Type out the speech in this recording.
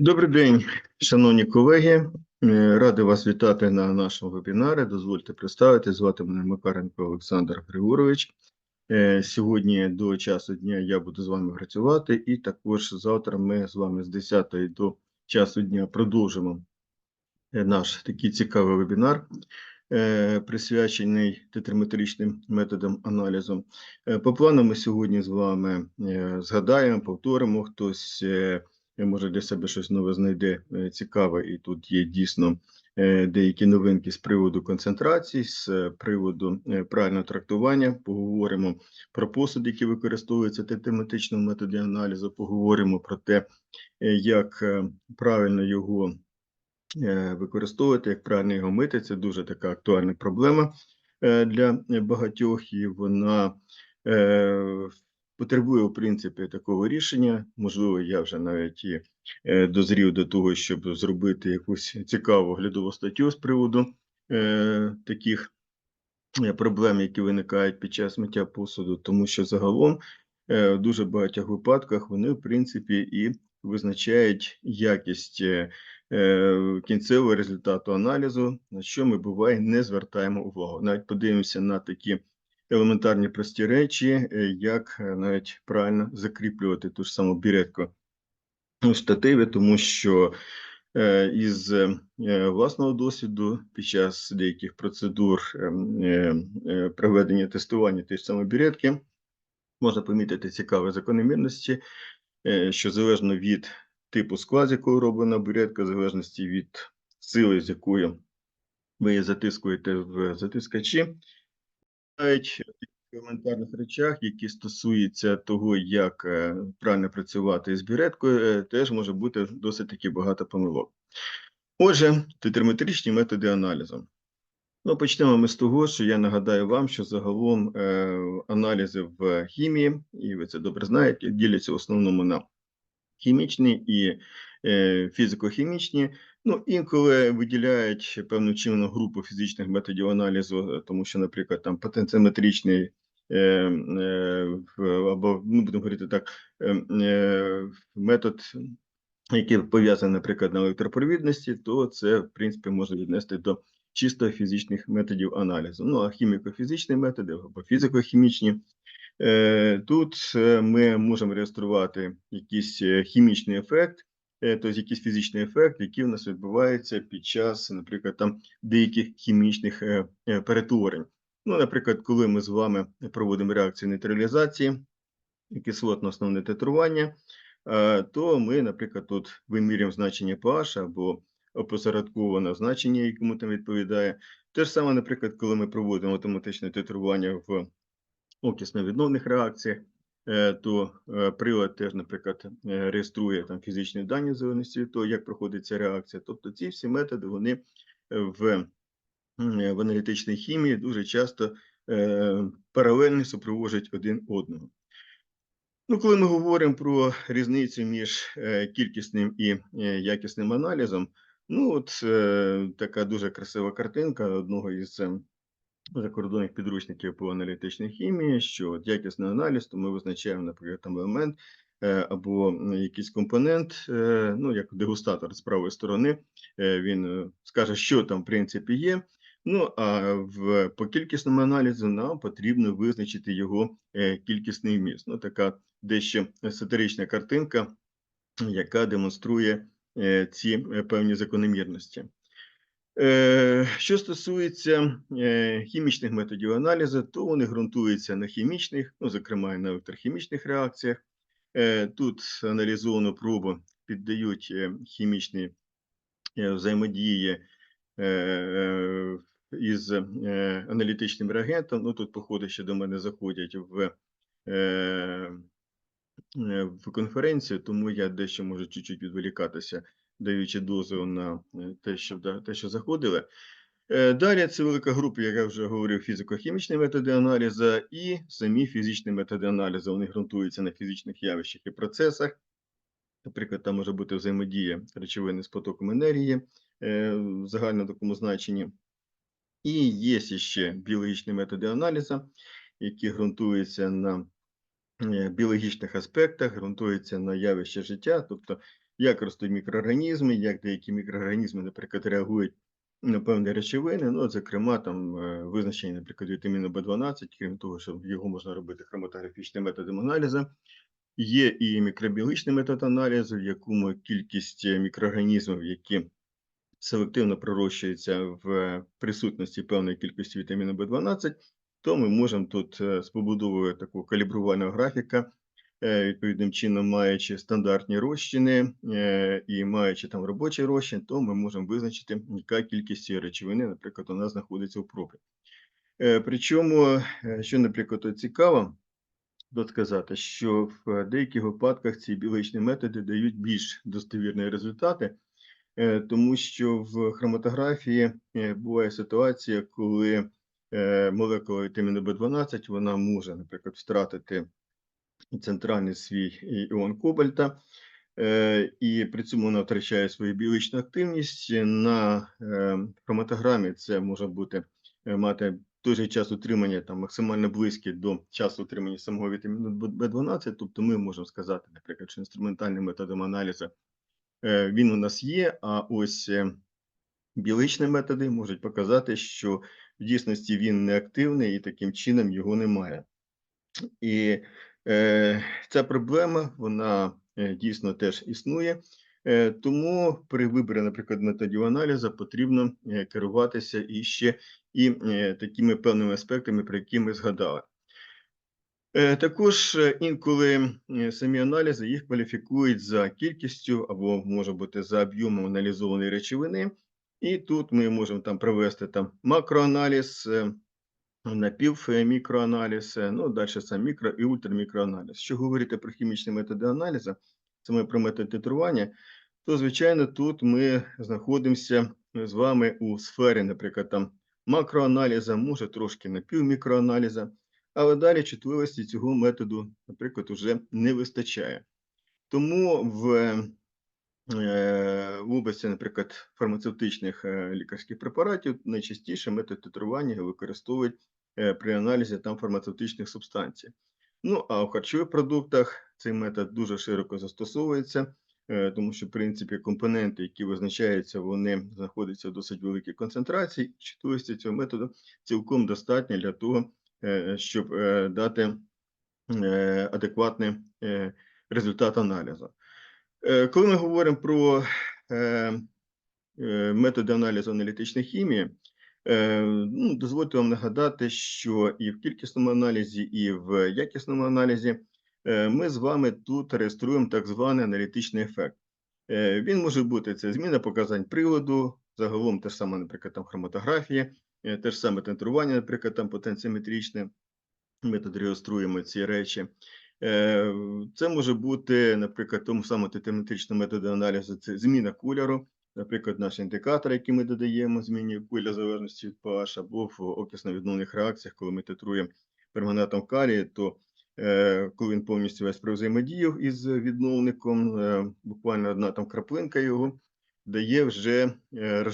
Добрий день, шановні колеги. Е, Радий вас вітати на нашому вебінарі. Дозвольте представити. Звати мене Макаренко Олександр Григорович. Е, Сьогодні до часу дня я буду з вами працювати, і також завтра ми з вами з 10 до часу дня продовжимо е, наш такий цікавий вебінар, присвячений тетраметричним методам аналізу. По плану ми сьогодні з вами згадаємо, повторимо хтось. Е, може для себе щось нове знайде е, цікаве, і тут є дійсно е, деякі новинки з приводу концентрації, з приводу правильного трактування. Поговоримо про посуд, який використовується в тематичному методі аналізу. Поговоримо про те, як правильно його використовувати, як правильно його мити. Це дуже така актуальна проблема для багатьох, і вона потребує, в принципі, такого рішення. Можливо, я вже навіть і е, дозрів до того, щоб зробити якусь цікаву глядову статтю з приводу е, таких е, проблем, які виникають під час миття посуду, тому що загалом е, в дуже багатьох випадках вони, в принципі, і визначають якість е, е, кінцевого результату аналізу, на що ми буває не звертаємо увагу. Навіть подивимося на такі елементарні прості речі, е, як е, навіть правильно закріплювати ту ж саму біретку в штативі, тому що е, із власного досвіду під час деяких процедур ем, проведення тестування тієї ж самої біретки можна помітити цікаві закономірності, що залежно від типу скла, з якою роблена біретка, в залежності від сили, з якою ви затискуєте в затискачі, в елементарних речах, які стосуються того, як е, правильно працювати з біреткою, е, теж може бути досить таки багато помилок. Отже, тетраметричні методи аналізу. Ну, почнемо ми з того, що я нагадаю вам, що загалом е, аналізи в хімії, і ви це добре знаєте, діляться в основному на хімічні і е, фізико-хімічні. Ну, інколи виділяють певну чинну групу фізичних методів аналізу, е, тому що, наприклад, там потенціометричний е, е, або ну, будемо говорити так, е, е, метод, який пов'язаний, наприклад, на електропровідності, то це в принципі можна віднести до чисто фізичних методів аналізу. Ну а хіміко-фізичні методи або фізико-хімічні. Е, Тут ми можемо реєструвати якийсь хімічний ефект, тобто якийсь фізичний ефект, який в нас відбувається під час, наприклад, там деяких хімічних е, е, перетворень. Ну, наприклад, коли ми з вами проводимо реакцію нейтралізації, кислотно основне титрування, е, то ми, наприклад, тут вимірюємо значення pH або опосередковане значення, якому там відповідає. Те ж саме, наприклад, коли ми проводимо автоматичне титрування в окисно-відновних реакціях, е, то е, прилад теж, наприклад, е, реєструє там фізичні дані від того, як проходить ця реакція. Тобто ці всі методи вони е, в, е, в аналітичній хімії дуже часто е, паралельно супроводжують один одного. Ну, коли ми говоримо про різницю між е, кількісним і е, якісним аналізом, ну от е, така дуже красива картинка одного із е, закордонних підручників по аналітичній хімії, що от якісний аналіз, то ми визначаємо, наприклад, там елемент е, або якийсь компонент, е, ну як дегустатор з правої сторони, е, він скаже, що там в принципі є. Ну а в по кількісному аналізу нам потрібно визначити його кількісний вміст. Ну, така дещо сатирична картинка, яка демонструє ці певні закономірності. Е, Що стосується е, хімічних методів аналізу, то вони ґрунтуються на хімічних, ну, зокрема, і на електрохімічних реакціях. Е, Тут аналізовану пробу піддають хімічні взаємодії із аналітичним реагентом. Ну, тут, походу, ще до мене заходять в, в конференцію, тому я дещо можу чуть-чуть відволікатися, даючи дозвіл на е, те, що, те, що заходили. Е, Далі це велика група, як я вже говорив, фізико-хімічні методи аналізу і самі фізичні методи аналізу. Вони ґрунтуються на фізичних явищах і процесах. Наприклад, там може бути взаємодія речовини з потоком енергії е, в загальному такому значенні. І є ще біологічні методи аналізу, які ґрунтуються на біологічних аспектах, ґрунтується на явище життя, тобто як ростуть мікроорганізми, як деякі мікроорганізми, наприклад, реагують на певні речовини. Ну, зокрема, там е, визначення, наприклад, вітаміну В12, крім того, що його можна робити хроматографічним методом аналізу. Є і мікробіологічний метод аналізу, в якому кількість е, мікроорганізмів, які селективно пророщуються в присутності певної кількості вітаміну В12, то ми можемо тут е, з побудовою такого калібрувального графіка, е, відповідним чином маючи стандартні розчини е, і маючи там робочий розчин, то ми можемо визначити, яка кількість цієї речовини, наприклад, у нас знаходиться в пробі. Е, Причому, е, що, наприклад, цікаво, тут сказати, що в деяких випадках ці біологічні методи дають більш достовірні результати, е, тому що в хроматографії е, буває ситуація, коли е, молекула вітаміну В12 вона може, наприклад, втратити центральний свій іон кобальта, е, і при цьому вона втрачає свою біологічну активність. На е, хроматограмі це може бути е, мати той же час утримання там максимально близький до часу утримання самого вітаміну В12, тобто ми можемо сказати, наприклад, що інструментальним методом аналізу він у нас є, а ось біологічні методи можуть показати, що в дійсності він не активний і таким чином його немає. І ця проблема, вона е, дійсно теж існує. Е, тому при виборі, наприклад, методів аналізу потрібно е, керуватися і ще і е, такими певними аспектами, про які ми згадали. Е, Також е, інколи е, самі аналізи їх кваліфікують за кількістю або може бути за об'ємом аналізованої речовини, і тут ми можемо там провести там макроаналіз, е, напівмікроаналіз, е, ну далі сам мікро і ультрамікроаналіз. Що говорити про хімічні методи аналізу, саме про метод титрування, то звичайно тут ми знаходимося з вами у сфері, наприклад, там макроаналізу, може трошки напівмікроаналізу, але далі чутливості цього методу, наприклад, вже не вистачає. Тому в, в області, наприклад, фармацевтичних е, лікарських препаратів найчастіше метод титрування використовують е, при аналізі там фармацевтичних субстанцій. Ну, а в харчових продуктах цей метод дуже широко застосовується, е, тому що, в принципі, компоненти, які визначаються, вони знаходяться в досить великій концентрації, чутливості цього методу цілком достатньо для того, е, щоб е, дати е, адекватний е, результат аналізу. Е, Коли ми говоримо про е, е, методи аналізу аналітичної хімії, ну, дозвольте вам нагадати, що і в кількісному аналізі, і в якісному аналізі ми з вами тут реєструємо так званий аналітичний ефект. Він може бути це зміна показань приладу, загалом те ж саме, наприклад, там хроматографія, те ж саме тентрування, наприклад, там потенціометричне. Ми тут реєструємо ці речі. Е, Це може бути, наприклад, тому самому тетеметричному методу аналізу це зміна кольору. Наприклад, наш індикатор, який ми додаємо, змінює колір залежності від pH, або в окисно-відновних реакціях, коли ми титруємо перманатом калію, то е, коли він повністю весь взаємодіяв із відновником, е, буквально одна там краплинка його дає вже